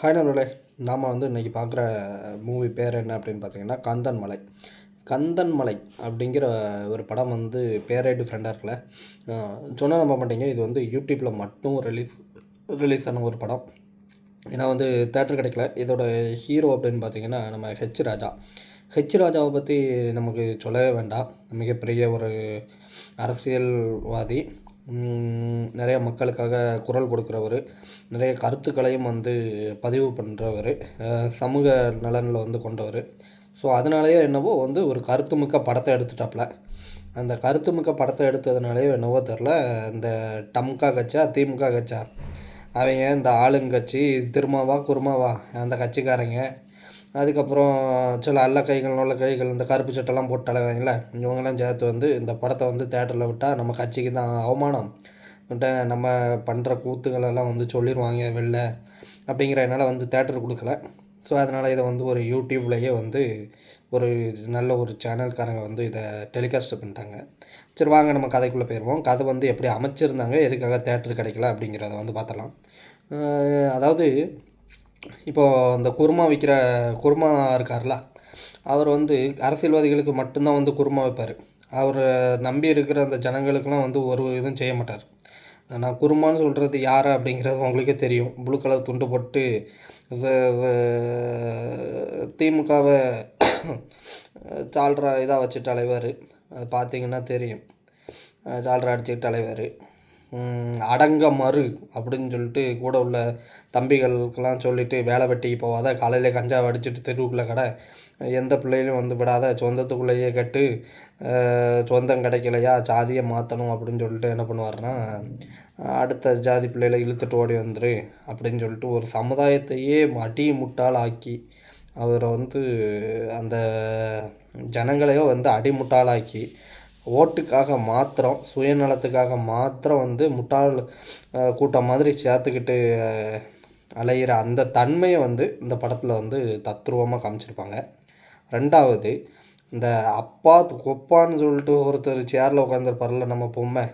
Hi நம்மளே நாம் வந்து இன்றைக்கி பார்க்குற மூவி பேர் என்ன அப்படின்னு பார்த்தீங்கன்னா கந்தன் மலை. கந்தன் மலை அப்படிங்கிற ஒரு படம் வந்து பேரே டிஃப்ரெண்டாக இருக்குல்ல. சொன்னால் நம்ப மாட்டீங்க. இது வந்து யூடியூப்பில் மட்டும் ரிலீஸ் ரிலீஸ் ஆன ஒரு படம். ஏன்னா வந்து தேட்டர் கிடைக்கல. இதோட ஹீரோ அப்படின்னு பார்த்தீங்கன்னா நம்ம ஹெச் ராஜா. ஹெச் ராஜாவை பற்றி நமக்கு சொல்லவே வேண்டாம். மிகப்பெரிய ஒரு அரசியல்வாதி. நிறைய மக்களுக்காக குரல் கொடுக்குறவர் நிறைய கருத்துக்களையும் வந்து பதிவு பண்ணுறவர் சமூக நலனில் வந்து கொண்டவர். ஸோ அதனாலேயே என்னவோ வந்து ஒரு கருத்துமிக்க படத்தை எடுத்துட்டாப்புல அந்த கருத்துமிக்க படத்தை எடுத்ததுனாலேயோ என்னவோ தெரில. இந்த டம்கா கட்சா திமுக கட்சா அவங்க இந்த ஆளுங்கட்சி திருமாவா குருமாவா? அந்த கட்சிக்காரங்க. அதுக்கப்புறம் சில அல்ல கைகள் நல்ல கைகள் இந்த கருப்பு சட்டெல்லாம் போட்டு அலைவாங்கல்ல இவங்கெல்லாம் சேர்த்து வந்து இந்த படத்தை வந்து தேட்டரில் விட்டால் நம்ம கட்சிக்கு தான் அவமானம். நம்ம பண்ணுற கூத்துகளெல்லாம் வந்து சொல்லிடுவாங்க வெளில. அப்படிங்கிறதுனால வந்து தேட்டர் கொடுக்கல. ஸோ அதனால் இதை வந்து ஒரு யூடியூப்லேயே வந்து ஒரு நல்ல ஒரு சேனல்காரங்க வந்து இதை டெலிகாஸ்ட் பண்ணிட்டாங்க. சரி வாங்க நம்ம கதைக்குள்ளே போயிடுவோம் கதை வந்து எப்படி அமைச்சிருந்தாங்க எதுக்காக தேட்டர் கிடைக்கல அப்படிங்கிறத வந்து பார்த்துடலாம். அதாவது இப்போது அந்த குருமா விற்கிற குருமா இருக்கார்ல அவர் வந்து அரசியல்வாதிகளுக்கு மட்டும்தான் வந்து குருமா வைப்பார். அவர் நம்பி இருக்கிற அந்த ஜனங்களுக்கெலாம் வந்து ஒரு இதுவும் செய்ய மாட்டார். நான் குருமான்னு சொல்கிறது யார் அப்படிங்கிறது உங்களுக்கே தெரியும். ப்ளூ கலர் துண்டு போட்டு திமுகவை சால்ரா இதாக வச்சு தலைவர் அது பார்த்தீங்கன்னா தெரியும். சால்ரா அடிச்சுக்கிட்டு தலைவர் அடங்க மறு அப்படின்னு சொல்லிட்டு கூட உள்ள தம்பிகளுக்கெல்லாம் சொல்லிவிட்டு வேலை வெட்டிக்கு போகாத காலையில் கஞ்சா அடிச்சுட்டு தெருவுக்குள்ளே கடை எந்த பிள்ளைகளும் வந்து விடாத சொந்தத்துக்குள்ளேயே கட்டு சொந்தம் கிடைக்கலையா ஜாதியை மாற்றணும் அப்படின்னு சொல்லிட்டு என்ன பண்ணுவார்னா அடுத்த ஜாதி பிள்ளைகளை இழுத்துட்டு ஓடி வந்துரு அப்படின்னு சொல்லிட்டு ஒரு சமுதாயத்தையே அடி முட்டால் ஆக்கி அவரை வந்து அந்த ஜனங்களையோ வந்து அடிமுட்டாளாக்கி ஓட்டுக்காக மாத்திரம் சுயநலத்துக்காக மாத்திரம் வந்து முட்டாள் கூட்டம் மாதிரி சேர்த்துக்கிட்டு அலைகிற அந்த தன்மையை வந்து இந்த படத்தில் வந்து தத்ரூபமாக காமிச்சிருப்பாங்க. ரெண்டாவது இந்த அப்பா கொப்பான்னு சொல்லிட்டு ஒருத்தர் சேரில் உட்காந்துருப்பார்ல நம்ம பொம்மை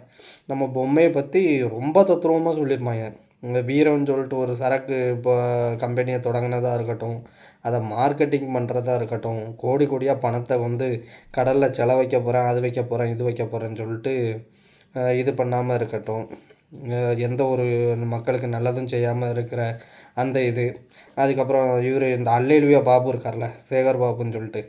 நம்ம பொம்மையை பற்றி ரொம்ப தத்ரூபமாக சொல்லியிருப்பாங்க. இந்த வீரம்னு சொல்லிட்டு ஒரு சரக்கு இப்போ கம்பெனியை தொடங்கினதாக இருக்கட்டும் அதை மார்க்கெட்டிங் பண்ணுறதா இருக்கட்டும் கோடி கோடியாக பணத்தை வந்து கடலில் செலவு வைக்க போகிறேன் அது வைக்க போகிறேன் இது வைக்க போகிறேன்னு சொல்லிட்டு இது பண்ணாமல் இருக்கட்டும். எந்த ஒரு மக்களுக்கு நல்லதும் செய்யாமல் இருக்கிற அந்த இது. அதுக்கப்புறம் இவர் இந்த அல்லேலுவியா பாபு இருக்கார்ல சேகர் பாபுன்னு சொல்லிட்டு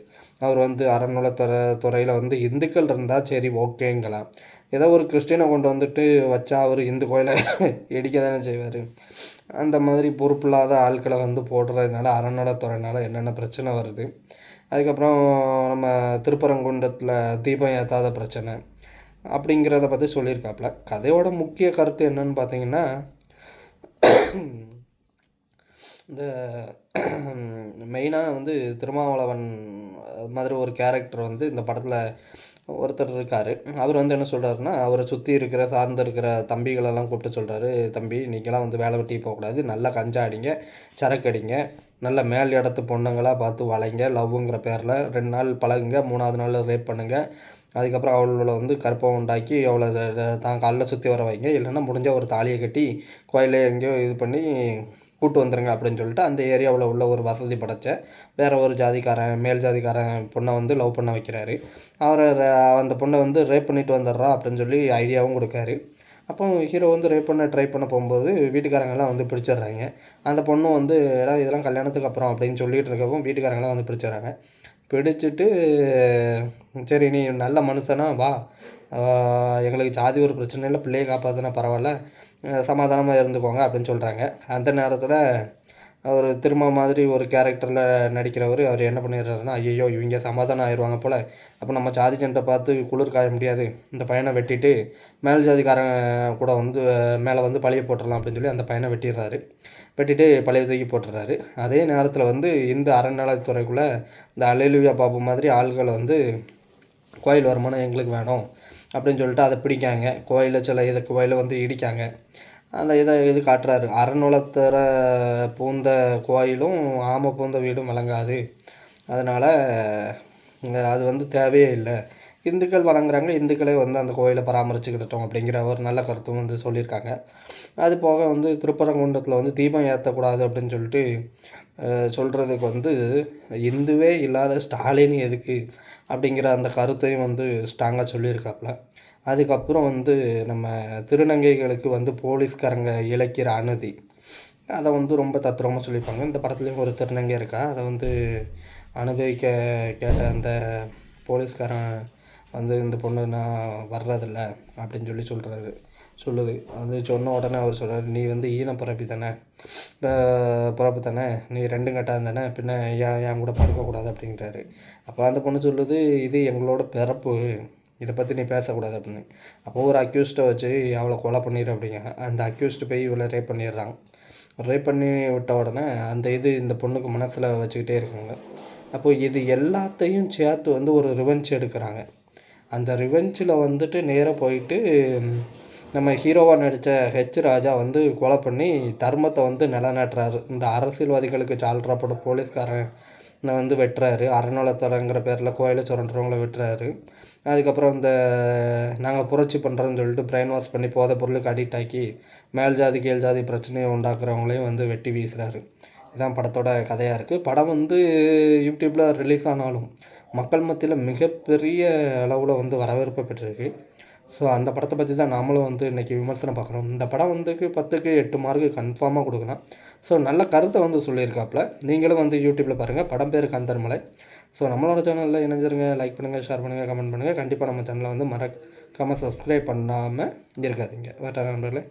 அவர் வந்து அறநிலைத்துறை துறையில் வந்து இந்துக்கள் இருந்தால் சரி ஓகேங்களாம் ஏதோ ஒரு கிறிஸ்டினை கொண்டு வந்துட்டு வச்சா அவர் இந்து கோயிலை இடிக்க தானே செய்வார். அந்த மாதிரி பொறுப்பில்லாத ஆட்களை வந்து போடுறதுனால அறநிலைத்துறையினால என்னென்ன பிரச்சனை வருது? அதுக்கப்புறம் நம்ம திருப்பரங்குன்றத்தில் தீபம் ஏற்றாத பிரச்சனை அப்படிங்கிறத பற்றி சொல்லியிருக்காப்புல. கதையோட முக்கிய கருத்து என்னன்னு பார்த்தீங்கன்னா இந்த மெயினாக வந்து திருமாவளவன் மாதிரி ஒரு கேரக்டர் வந்து இந்த படத்தில் ஒருத்தர் இருக்கார். அவர் வந்து என்ன சொல்கிறாருன்னா அவரை சுற்றி இருக்கிற சார்ந்து இருக்கிற தம்பிகளெல்லாம் கூப்பிட்டு சொல்கிறாரு தம்பி நீங்களாம் வந்து வேலை வெட்டி போகக்கூடாது. நல்லா கஞ்சா அடிங்க சரக்கு அடிங்க நல்ல மேல் இடத்து பொண்ணுங்களாக பார்த்து வளைங்க லவ்வுங்கிற பேரில் ரெண்டு நாள் பழகுங்க மூணாவது நாள் ரேப் பண்ணுங்கள் அதுக்கப்புறம் அவளோட வந்து கற்பம் உண்டாக்கி அவளை தான் காலில் சுற்றி வர வைங்க. இல்லைன்னா முடிஞ்ச ஒரு தாலியை கட்டி கோயிலே எங்கேயோ இது பண்ணி கூட்டு வந்துடுங்க அப்படின்னு சொல்லிட்டு அந்த ஏரியாவில் உள்ள ஒரு வசதி படைச்ச வேறு ஒரு ஜாதிக்காரன் மேல் ஜாதிக்காரன் பொண்ணை வந்து லவ் பண்ண வைக்கிறாரு. அவரை அந்த பொண்ணை வந்து ரேப் பண்ணிட்டு வந்துடுறா அப்படின்னு சொல்லி ஐடியாவும் கொடுக்காரு. அப்போ ஹீரோ வந்து ரேப் பண்ண ட்ரை பண்ண போகும்போது வீட்டுக்காரங்கெல்லாம் வந்து பிடிச்சிடுறாங்க. அந்த பொண்ணும் வந்து எல்லாம் இதெல்லாம் கல்யாணத்துக்கு அப்புறம் அப்படின்னு சொல்லிட்டு இருக்கவும் வீட்டுக்காரங்களாம் வந்து பிடிச்சிடுறாங்க. பிடிச்சிட்டு சரி நீ நல்ல மனுஷனா வா. எங்களுக்கு ஜாதி ஒரு பிரச்சனை இல்லை பிள்ளையை காப்பாற்றினா பரவாயில்ல சமாதானமாக இருந்துக்கோங்க அப்படின்னு சொல்கிறாங்க அந்த நேரத்தில் அவர் திரும்ப மாதிரி ஒரு கேரக்டரில் நடிக்கிறவர் அவர் என்ன பண்ணிடுறாருன்னா ஐயோ இவங்க சமாதானம் ஆயிடுவாங்க போல். அப்போ நம்ம ஜாதி சண்டை பார்த்து குளிர் காய முடியாது. இந்த பையனை வெட்டிட்டு மேல் ஜாதிக்காரன் கூட வந்து மேலே வந்து பழைய போட்டுடலாம் அப்படின்னு சொல்லி அந்த பையனை வெட்டிடுறாரு. வெட்டிட்டு பழைய தூக்கி போட்டுடுறாரு. அதே நேரத்தில் வந்து இந்த அறநிலையத்துறைக்குள்ளே இந்த அலைலுவியா பாப்பு மாதிரி ஆள்கள் வந்து கோயில் வருமானம் எங்களுக்கு வேணும் அப்படின்னு சொல்லிட்டு அதை பிடிக்காங்க. கோயிலில் சில இதை கோயிலை வந்து இடிக்காங்க. அந்த இதை இது காட்டுறாரு. அறநுளத்தர பூந்த கோயிலும் ஆமை பூந்த வீடும் விளங்காது. அதனால் அது வந்து தேவையே இல்லை. இந்துக்கள் வணங்குறாங்க இந்துக்களே வந்து அந்த கோயிலை பராமரிச்சுக்கிட்டோம் அப்படிங்கிற ஒரு நல்ல கருத்தும் வந்து சொல்லியிருக்காங்க. அது போக வந்து திருப்பரங்குன்றத்தில் வந்து தீபம் ஏற்றக்கூடாது அப்படின்னு சொல்லிட்டு சொல்கிறதுக்கு வந்து இந்துவே இல்லாத ஸ்டாலின் எதுக்கு அப்படிங்கிற அந்த கருத்தையும் வந்து ஸ்ட்ராங்காக சொல்லியிருக்காப்புல. அதுக்கப்புறம் வந்து நம்ம திருநங்கைகளுக்கு வந்து போலீஸ்காரங்க இழைக்கிற அநீதி அதை வந்து ரொம்ப தத்ரூபமாக சொல்லியிருப்பாங்க. இந்த படத்துலேயும் ஒரு திருநங்கை இருக்கா? அதை வந்து அனுபவிக்க கேட்ட அந்த போலீஸ்காரன் வந்து இந்த பொண்ணு நான் வர்றதில்ல அப்படின்னு சொல்லி சொல்கிறாரு சொல்லுது. அது சொன்ன உடனே அவர் சொல்கிறார் நீ வந்து ஈன பிறப்பி தானே. பிறப்பு தானே. நீ ரெண்டும் கட்டாக தானே. பின்ன ஏன் என் கூட பறக்கக்கூடாது? அப்படிங்கிறாரு அப்போ அந்த பொண்ணு சொல்லுது இது எங்களோட பிறப்பு. இதை பற்றி நீ பேசக்கூடாது அப்படின்னு. அப்போது ஒரு அக்யூஸ்ட்டை வச்சு அவளை கொலை பண்ணிடு அப்படிங்க. அந்த அக்யூஸ்ட்டு போய் இவளை ரேப் பண்ணிடுறாங்க. ரேப் பண்ணி விட்ட உடனே அந்த இது இந்த பொண்ணுக்கு மனசில் வச்சுக்கிட்டே இருக்காங்க. அப்போது இது எல்லாத்தையும் சேர்த்து வந்து ஒரு ரிவெஞ்ச் எடுக்கிறாங்க. அந்த ரிவெஞ்சில் வந்துட்டு நேராக போயிட்டு நம்ம ஹீரோவாக நடித்த ஹெச் ராஜா வந்து கொலை பண்ணி தர்மத்தை வந்து நிலநாட்டுறாரு. இந்த அரசியல்வாதிகளுக்கு சால்றாப்பட போலீஸ்காரன் நான் வந்து வெட்டுறாரு. அறநிலத்துறைங்கிற பேரில் கோயிலை சுரண்டுறவங்கள வெட்டுறாரு. அதுக்கப்புறம் இந்த நாங்கள் புரட்சி பண்ணுறோன்னு சொல்லிட்டு பிரெயின் வாஷ் பண்ணி போதை பொருளுக்கு அடிக்ட் ஆக்கி மேல் ஜாதி கீழ் ஜாதி பிரச்சனையை உண்டாக்குறவங்களையும் வந்து வெட்டி வீசுகிறாரு இதுதான் படத்தோட கதையாக இருக்குது படம் வந்து யூடியூப்பில் ரிலீஸ் ஆனாலும் மக்கள் மத்தியில் மிகப்பெரிய அளவில் வந்து வரவேற்பை பெற்றிருக்கு. ஸோ அந்த படத்தை பற்றி தான் நாமளும் வந்து இன்றைக்கி விமர்சனம் பார்க்குறோம். இந்த படம் வந்து பத்துக்கு எட்டு மார்க்கு கன்ஃபார்மாக கொடுக்கலாம் ஸோ நல்ல கருத்தை வந்து சொல்லியிருக்காப்புல. நீங்களும் வந்து யூடியூப்பில் பாருங்கள் படம் பேர் கந்தர்மலை. ஸோ நம்மளோட சேனலில் இணைஞ்சிருங்க. லைக் பண்ணுங்கள் ஷேர் பண்ணுங்கள் கமெண்ட் பண்ணுங்கள் கண்டிப்பாக நம்ம சேனலை வந்து மறக்காமல் சப்ஸ்கிரைப் பண்ணாமல் இருக்காதிங்க. வேறு நண்பர்களே.